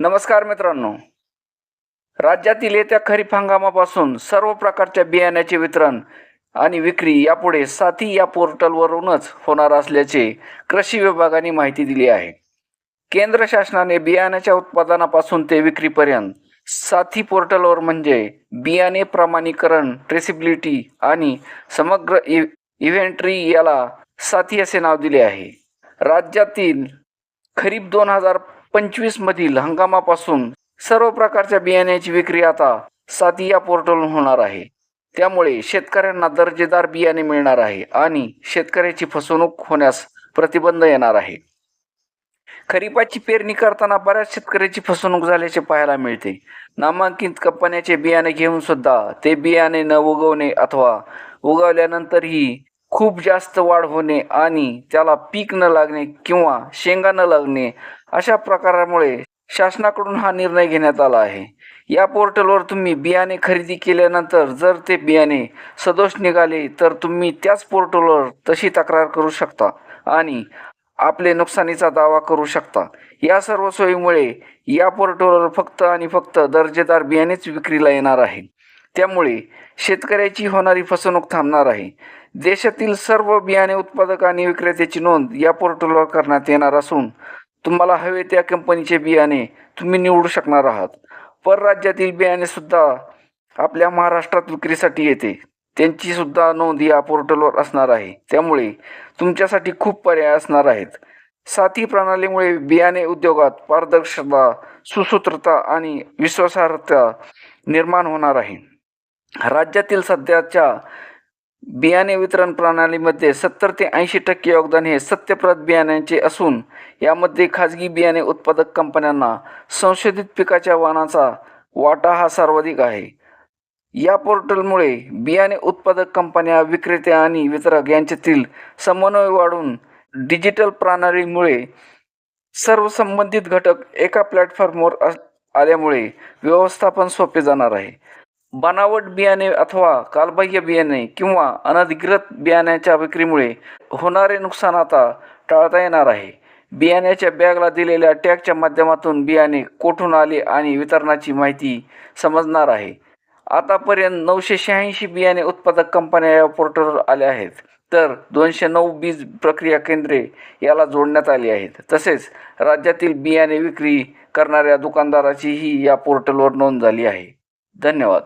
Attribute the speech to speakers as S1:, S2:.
S1: नमस्कार मित्रांनो. राज्यातील येत्या खरीप हंगामापासून सर्व प्रकारच्या बियाण्याचे वितरण आणि विक्री यापुढे साथी या पोर्टलवरूनच होणार असल्याचे कृषी विभागाने माहिती दिली आहे. केंद्र शासनाने बियाण्याच्या उत्पादनापासून ते विक्रीपर्यंत साथी पोर्टलवर म्हणजे बियाणे प्रमाणीकरण ट्रेसिबिलिटी आणि समग्र इ इव्हेंट्री याला साथी असे नाव दिले आहे. राज्यातील खरीप दोन हजार पंचवीस मधील हंगामापासून सर्व प्रकारच्या बियाण्याची विक्री आता सातिया पोर्टलहून होणार आहे. त्यामुळे शेतकऱ्यांना दर्जेदार बियाणे मिळणार आहे आणि शेतकऱ्याची फसवणूक होण्यास प्रतिबंध येणार आहे. खरीपाची पेरणी करताना बऱ्याच शेतकऱ्याची फसवणूक झाल्याचे पाहायला मिळते. नामांकित कंपन्याचे बियाणे घेऊन सुद्धा ते बियाणे न उगवणे अथवा उगवल्यानंतरही खूप जास्त वाढ होणे आणि त्याला पीक न लागणे किंवा शेंगा न लागणे अशा प्रकारामुळे शासनाकडून हा निर्णय घेण्यात आला आहे. या पोर्टलवर तुम्ही बियाणे खरेदी केल्यानंतर जर ते बियाणे सदोष निघाले तर तुम्ही त्याच पोर्टलवर तशी तक्रार करू शकता आणि आपले नुकसानीचा दावा करू शकता. या सर्व सोयीमुळे या पोर्टलवर फक्त आणि फक्त दर्जेदार बियाणेच विक्रीला येणार आहे. त्यामुळे शेतकऱ्याची होणारी फसवणूक थांबणार आहे. देशातील सर्व बियाणे उत्पादक आणि विक्रेत्याची नोंद या पोर्टलवर करण्यात येणार असून तुम्हाला हवे त्या कंपनीचे बियाणे तुम्ही निवडू शकणार आहात. परराज्यातील बियाणे सुद्धा आपल्या महाराष्ट्रात विक्रीसाठी येते. त्यांची सुद्धा नोंद या पोर्टलवर असणार आहे. त्यामुळे तुमच्यासाठी खूप पर्याय असणार आहेत. साथी प्रणालीमुळे बियाणे उद्योगात पारदर्शकता सुसूत्रता आणि विश्वासार्हता निर्माण होणार आहे. राज्यातील सध्याच्या बियाणे वितरण प्रणालीमध्ये सत्तर ते ऐंशी टक्के योगदान हे सत्यप्रत बियाण्यांचे असून यामध्ये खाजगी बियाणे उत्पादक कंपन्यांना संशोधित पिकाच्या वाणाचा वाटा हा सर्वाधिक आहे. या पोर्टलमुळे बियाणे उत्पादक कंपन्या विक्रेते आणि वितरक यांच्यातील समन्वय वाढून डिजिटल प्रणालीमुळे सर्व संबंधित घटक एका प्लॅटफॉर्मवर आल्यामुळे व्यवस्थापन सोपे जाणार आहे. बनावट बियाणे अथवा कालबाह्य बियाणे किंवा अनधिकृत बियाण्याच्या विक्रीमुळे होणारे नुकसान आता टाळता येणार आहे. बियाण्याच्या बॅगला दिलेल्या टॅगच्या माध्यमातून बियाणे कोठून आले आणि वितरणाची माहिती समजणार आहे. आतापर्यंत नऊशे शहाऐंशी बियाणे उत्पादक कंपन्या या पोर्टलवर आल्या आहेत. तर दोनशे नऊ बीज प्रक्रिया केंद्रे याला जोडण्यात आली आहेत. तसेच राज्यातील बियाणे विक्री करणाऱ्या दुकानदाराचीही या पोर्टलवर नोंद झाली आहे. धन्यवाद.